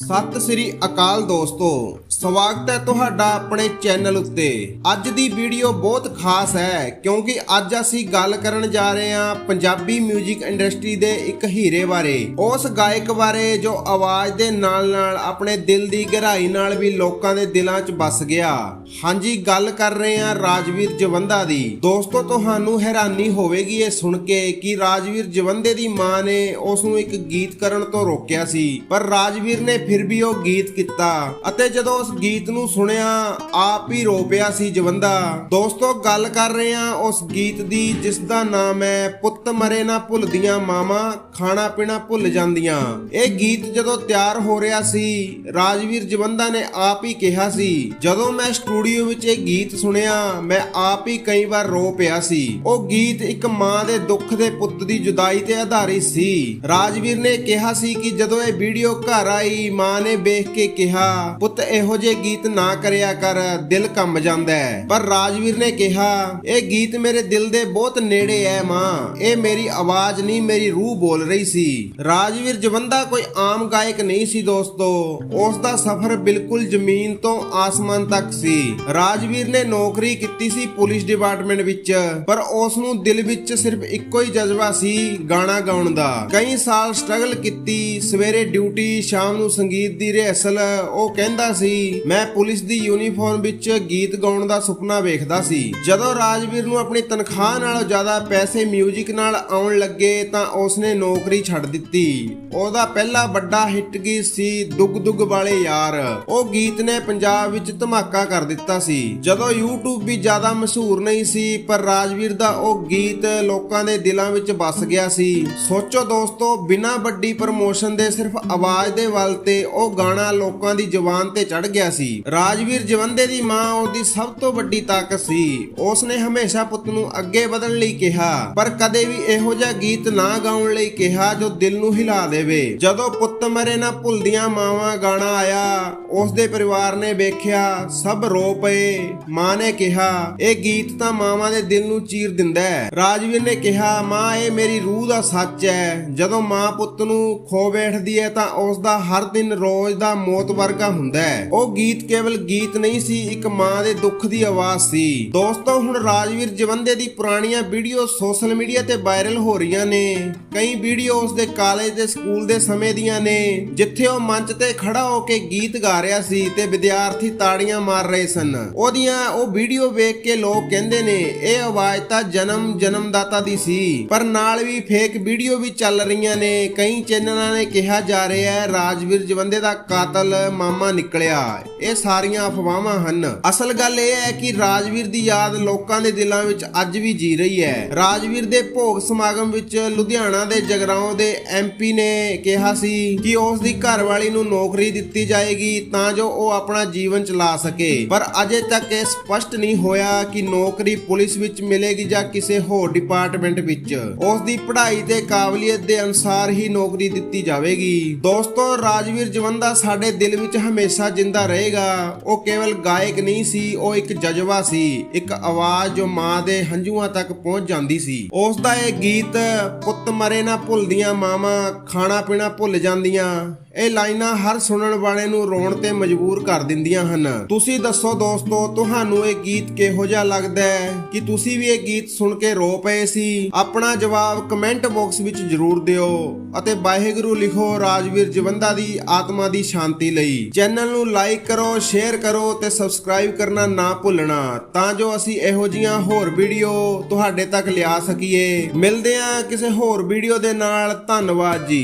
ਸਤਿ ਸ੍ਰੀ ਅਕਾਲ ਦੋਸਤੋ, ਸਵਾਗਤ ਹੈ ਤੁਹਾਡਾ ਆਪਣੇ ਚੈਨਲ ਉੱਤੇ। ਅੱਜ ਦੀ ਵੀਡੀਓ ਬਹੁਤ ਖਾਸ ਹੈ, ਕਿਉਂਕਿ ਅੱਜ ਅਸੀਂ ਗੱਲ ਕਰਨ ਜਾ ਰਹੇ ਹਾਂ ਪੰਜਾਬੀ 뮤직 ਇੰਡਸਟਰੀ ਦੇ ਇੱਕ ਹੀਰੇ ਬਾਰੇ। ਉਸ ਗਾਇਕ ਬਾਰੇ ਜੋ ਆਵਾਜ਼ ਦੇ ਨਾਲ-ਨਾਲ ਆਪਣੇ ਦਿਲ ਦੀ ਗਹਿਰਾਈ ਨਾਲ ਵੀ ਲੋਕਾਂ ਦੇ ਦਿਲਾਂ 'ਚ ਵੱਸ ਗਿਆ। ਹਾਂਜੀ, ਗੱਲ ਕਰ ਰਹੇ ਹਾਂ ਰਾਜਵੀਰ ਜਵੰਦਾ ਦੀ। ਦੋਸਤੋ, ਤੁਹਾਨੂੰ ਹੈਰਾਨੀ ਹੋਵੇਗੀ ਇਹ ਸੁਣ ਕੇ ਕਿ ਰਾਜਵੀਰ ਜਵੰਦੇ ਦੀ ਮਾਂ ਨੇ ਉਸ ਨੂੰ ਇੱਕ ਗੀਤ ਕਰਨ ਤੋਂ ਰੋਕਿਆ ਸੀ। ਪਰ ਰਾਜਵੀਰ ਨੇ ਫਿਰ ਵੀ ਉਹ ਗੀਤ ਕੀਤਾ। ਅਤੇ ਜਦੋਂ ਉਸ ਗੀਤ ਨੂੰ ਸੁਣਿਆ, ਆਪ ਹੀ ਰੋ ਪਿਆ ਸੀ ਜਵੰਦਾ। ਦੋਸਤੋ, ਗੱਲ ਕਰ ਰਹੇ ਹਾਂ ਉਸ ਗੀਤ ਦੀ ਜਿਸ ਦਾ ਨਾਮ ਹੈ, ਪੁੱਤ ਮਰੇ ਨਾ ਭੁੱਲਦੀਆਂ ਮਾਵਾਂ, ਖਾਣਾ ਪੀਣਾ ਭੁੱਲ ਜਾਂਦੀਆਂ। ਇਹ ਗੀਤ ਜਦੋਂ ਤਿਆਰ ਹੋ ਰਿਹਾ ਸੀ, ਰਾਜਵੀਰ ਜਵੰਦਾ ਨੇ ਆਪ ਹੀ ਕਿਹਾ ਸੀ, ਜਦੋਂ ਮੈਂ ਸਟੂਡੀਓ ਵਿੱਚ ਇਹ ਗੀਤ ਸੁਣਿਆ, ਮੈਂ ਆਪ ਹੀ ਕਈ ਵਾਰ ਰੋ ਪਿਆ ਸੀ। ਉਹ ਗੀਤ ਇੱਕ ਮਾਂ ਦੇ ਦੁੱਖ ਦੇ ਪੁੱਤ ਦੀ ਜੁਦਾਈ ਤੇ ਆਧਾਰਿਤ ਸੀ। ਰਾਜਵੀਰ ਨੇ ਕਿਹਾ ਸੀ ਕਿ ਜਦੋਂ ਇਹ ਵੀਡੀਓ ਘਰ ਆਈ ਮਾਂ ਨੇ ਵੇਖ ਕੇ ਕਿਹਾ, ਪੁੱਤ, ਇਹੋ ਜਿਹੇ ਗੀਤ ਨਾ ਕਰਿਆ ਕਰ, ਦਿਲ ਕੰਬ ਜਾਂਦਾ ਹੈ। ਪਰ ਰਾਜਵੀਰ ਨੇ ਕਿਹਾ, ਇਹ ਗੀਤ ਮੇਰੇ ਦਿਲ ਦੇ ਬਹੁਤ ਨੇੜੇ ਹੈ ਮਾਂ। ਇਹ ਮੇਰੀ ਆਵਾਜ਼ ਨਹੀਂ, ਮੇਰੀ ਰੂਹ ਬੋਲ ਰਹੀ ਸੀ। ਰਾਜਵੀਰ ਜਵੰਦਾ ਕੋਈ ਆਮ ਗਾਇਕ ਨਹੀਂ ਸੀ ਦੋਸਤੋ। ਉਸ ਦਾ ਸਫ਼ਰ ਬਿਲਕੁਲ ਜ਼ਮੀਨ ਤੋਂ ਆਸਮਾਨ ਤੱਕ ਸੀ। ਰਾਜਵੀਰ ਨੇ ਨੌਕਰੀ ਕੀਤੀ ਸੀ ਪੁਲਿਸ ਡਿਪਾਰਟਮੈਂਟ ਵਿੱਚ, ਪਰ ਉਸ ਨੂੰ ਦਿਲ ਵਿੱਚ ਸਿਰਫ ਇੱਕੋ ਹੀ ਜਜ਼ਬਾ ਸੀ ਗਾਣਾ ਗਾਉਣ ਦਾ। ਕਈ ਸਾਲ ਸਟਰਗਲ ਕੀਤੀ, ਸਵੇਰੇ ਡਿਊਟੀ, ਸ਼ਾਮ ਨੂੰ ਸੰਗੀਤ ਦੀ ਰਿਹਰਸਲ, ਉਹ ਕਹਿੰਦਾ ਸੀ, ਮੈਂ ਪੁਲਿਸ ਦੀ ਯੂਨੀਫਾਰਮ ਵਿੱਚ ਗੀਤ ਗਾਉਣ ਦਾ ਸੁਪਨਾ ਵੇਖਦਾ ਸੀ। ਜਦੋਂ ਰਾਜਵੀਰ ਨੂੰ ਆਪਣੀ ਤਨਖਾਹ ਨਾਲੋਂ ਜ਼ਿਆਦਾ ਪੈਸੇ 뮤직 ਨਾਲ ਆਉਣ ਲੱਗੇ ਤਾਂ ਉਸਨੇ ਨੌਕਰੀ ਛੱਡ ਦਿੱਤੀ। ਉਹਦਾ ਪਹਿਲਾ ਵੱਡਾ ਹਿੱਟ ਗੀਤ ਸੀ, ਦੁੱਗ ਦੁੱਗ ਵਾਲੇ ਯਾਰ। ਉਹ ਗੀਤ ਨੇ ਪੰਜਾਬ ਵਿੱਚ ਧਮਾਕਾ ਕਰ ਦਿੱਤਾ ਸੀ। ਜਦੋਂ YouTube ਵੀ ਜ਼ਿਆਦਾ ਮਸ਼ਹੂਰ ਨਹੀਂ ਸੀ, ਪਰ ਰਾਜਵੀਰ ਦਾ ਉਹ ਗੀਤ ਲੋਕਾਂ ਦੇ ਦਿਲਾਂ ਵਿੱਚ ਵੱਸ ਗਿਆ ਸੀ। ਸੋਚੋ ਦੋਸਤੋ, ਬਿਨਾਂ ਵੱਡੀ ਪ੍ਰਮੋਸ਼ਨ ਦੇ ਸਿਰਫ ਆਵਾਜ਼ ਦੇ ਵੱਲ ਤੇ ਉਹ ਗਾਣਾ ਲੋਕਾਂ ਦੀ ਜ਼ੁਬਾਨ ਤੇ ਚੜ ਗਿਆ ਸੀ। ਰਾਜਵੀਰ ਜਵੰਦੇ ਦੀ ਮਾਂ ਉਹਦੀ ਸਭ ਤੋਂ ਵੱਡੀ ਤਾਕਤ ਸੀ। ਉਸਨੇ ਹਮੇਸ਼ਾ ਪੁੱਤ ਨੂੰ ਅੱਗੇ ਵਧਣ ਲਈ ਕਿਹਾ, ਪਰ ਕਦੇ ਵੀ ਇਹੋ ਜਿਹਾ ਗੀਤ ਨਾ ਗਾਉਣ ਲਈ ਕਿਹਾ ਜੋ ਦਿਲ ਨੂੰ ਹਿਲਾ ਦੇਵੇ। ਜਦੋਂ ਪੁੱਤ ਮਰੇ ਨਾ ਭੁੱਲਦੀਆਂ ਮਾਵਾਂ ਗਾਣਾ ਆਇਆ ਉਸ ਦੇ ਪਰਿਵਾਰ ਨੇ ਵੇਖਿਆ, ਸਭ ਰੋ ਪਏ। ਮਾਂ ਨੇ ਕਿਹਾ, ਇਹ ਗੀਤ ਤਾਂ ਮਾਵਾਂ ਦੇ ਦਿਲ ਨੂੰ ਚੀਰ ਦਿੰਦਾ ਹੈ। ਰਾਜਵੀਰ ਨੇ ਕਿਹਾ, ਮਾਂ, ਇਹ ਮੇਰੀ ਰੂਹ ਦਾ ਸੱਚ ਹੈ। ਜਦੋਂ ਮਾਂ ਪੁੱਤ ਨੂੰ ਖੋ ਬੈਠਦੀ ਹੈ ਤਾਂ ਉਸ ਦਾ ਹਰ ਦਿਨ ਰੋਜ਼ ਦਾ ਮੌਤ ਵਰਗਾ ਹੁੰਦਾ ਹੈ। ਉਹ ਗੀਤ ਕੇਵਲ ਗੀਤ ਨਹੀਂ ਸੀ, ਇੱਕ ਮਾਂ ਦੇ ਦੁੱਖ ਦੀ ਆਵਾਜ਼ ਸੀ। ਦੋਸਤੋ, ਹੁਣ ਰਾਜਵੀਰ ਜਵੰਦੇ ਦੀ ਪੁਰਾਣੀਆਂ ਵੀਡੀਓ ਸੋਸ਼ਲ ਮੀਡੀਆ ਤੇ ਵਾਇਰਲ ਹੋ ਰਹੀਆਂ ਨੇ। ਕਈ ਵੀਡੀਓ ਉਸ ਦੇ ਕਾਲਜ ਦੇ ਸਕੂਲ ਦੇ ਸਮੇਂ ਦੀਆਂ ਨੇ, ਜਿੱਥੇ ਉਹ ਮੰਚ ਤੇ ਖੜਾ ਹੋ ਕੇ ਗੀਤ ਗਾ ਰਿਹਾ ਸੀ ਤੇ ਵਿਦਿਆਰਥੀ ਤਾੜੀਆਂ ਮਾਰ ਰਹੇ ਸਨ। ਉਹਦੀਆਂ ਉਹ ਵੀਡੀਓ ਵੇਖ ਕੇ ਲੋਕ ਕਹਿੰਦੇ ਨੇ, ਇਹ ਆਵਾਜ਼ ਤਾਂ ਜਨਮ ਜਨਮਦਾਤਾ ਦੀ ਸੀ, ਪਰ ਨਾਲ ਵੀ ਫੇਕ ਵੀਡੀਓ ਵੀ ਚੱਲ ਰਹੀਆਂ ਨੇ। ਕਈ ਚੈਨਲਾਂ ਨੇ ਕਿਹਾ ਜਾ ਰਿਹਾ ਹੈ, ਰਾਜਵੀਰ ਜਵੰਦੇ ਦਾ ਕਾਤਲ ਮਾਮਾ ਨਿਕਲਿਆ ਇਹ ਸਾਰੀਆਂ ਅਫਵਾਹਾਂ ਹਨ। ਅਸਲ ਗੱਲ ਇਹ ਹੈ ਕਿ ਰਾਜਵੀਰ ਦੀ ਯਾਦ ਲੋਕਾਂ ਦੇ ਦਿਲਾਂ ਵਿੱਚ ਅੱਜ ਵੀ ਜੀ ਰਹੀ ਹੈ। ਰਾਜਵੀਰ ਦੇ ਭੋਗ ਸਮਾਗਮ ਵਿੱਚ ਲੁਧਿਆਣਾ ਦੇ ਜਗਰਾਉਂ ਦੇ ਐਮਪੀ ਨੇ ਕਿਹਾ ਸੀ ਕਿ ਉਸ ਦੀ ਘਰਵਾਲੀ ਨੂੰ ਨੌਕਰੀ ਦਿੱਤੀ ਜਾਏਗੀ ਤਾਂ ਜੋ ਉਹ ਆਪਣਾ ਜੀਵਨ ਚਲਾ ਸਕੇ। ਪਰ ਅਜੇ ਤੱਕ ਇਹ ਸਪਸ਼ਟ ਨਹੀਂ ਹੋਇਆ ਕਿ ਨੌਕਰੀ ਪੁਲਿਸ ਵਿੱਚ ਮਿਲੇਗੀ ਜਾਂ ਕਿਸੇ ਹੋਰ ਡਿਪਾਰਟਮੈਂਟ ਵਿੱਚ। ਉਸ ਦੀ ਪੜ੍ਹਾਈ ਤੇ ਕਾਬਲੀਅਤ ਦੇ ਅਨੁਸਾਰ ਹੀ ਨੌਕਰੀ ਦਿੱਤੀ ਜਾਵੇਗੀ। ਦੋਸਤੋ, ਰਾਜਵੀਰ ਜਵੰਦਾ, ਸਾਡੇ ਦਿਲ ਵਿੱਚ ਹਮੇਸ਼ਾ ਜਿੰਦਾ ਰਹੇਗਾ। ਉਹ ਕੇਵਲ ਗਾਇਕ ਨਹੀਂ ਸੀ, ਉਹ ਇੱਕ ਜਜ਼ਬਾ ਸੀ। ਇੱਕ ਆਵਾਜ਼ ਜੋ ਮਾਂ ਦੇ ਹੰਝੂਆਂ ਤੱਕ ਪਹੁੰਚ ਜਾਂਦੀ ਸੀ। ਉਸ ਦਾ ਇਹ ਗੀਤ, ਪੁੱਤ ਮਰੇ ਨਾ ਭੁੱਲਦੀਆਂ ਮਾਵਾਂ, ਖਾਣਾ ਪੀਣਾ ਭੁੱਲ ਜਾਂਦੀਆਂ। ਇਹ ਲਾਈਨਾਂ ਹਰ ਸੁਣਨ ਵਾਲੇ ਨੂੰ ਰੋਣ ਤੇ ਮਜਬੂਰ ਕਰ ਦਿੰਦੀਆਂ ਹਨ। ਤੁਸੀਂ ਦੱਸੋ ਦੋਸਤੋ, ਤੁਹਾਨੂੰ ਇਹ ਗੀਤ ਕਿਹੋ ਜਿਹਾ ਲੱਗਦਾ ਹੈ? ਕਿ ਤੁਸੀਂ ਵੀ ਇਹ ਗੀਤ ਸੁਣ ਕੇ ਰੋ ਪਏ ਸੀ? ਆਪਣਾ ਜਵਾਬ ਕਮੈਂਟ ਬਾਕਸ ਵਿੱਚ ਜ਼ਰੂਰ ਦਿਓ ਅਤੇ ਵਾਹਿਗੁਰੂ ਲਿਖੋ ਰਾਜਵੀਰ ਜਵੰਦਾ ਦੀ ਆਤਮਾ ਦੀ ਸ਼ਾਂਤੀ ਲਈ। ਚੈਨਲ ਨੂੰ ਲਾਈਕ ਕਰੋ, ਸ਼ੇਅਰ ਕਰੋ ਤੇ ਸਬਸਕ੍ਰਾਈਬ ਕਰਨਾ ਨਾ ਭੁੱਲਣਾ, ਤਾਂ ਜੋ ਅਸੀਂ ਇਹੋ ਜੀਆਂ ਹੋਰ ਵੀਡੀਓ ਤੁਹਾਡੇ ਤੱਕ ਲਿਆ ਸਕੀਏ। ਮਿਲਦੇ ਹਾਂ ਕਿਸੇ ਹੋਰ ਵੀਡੀਓ ਦੇ ਨਾਲ। ਧੰਨਵਾਦ ਜੀ।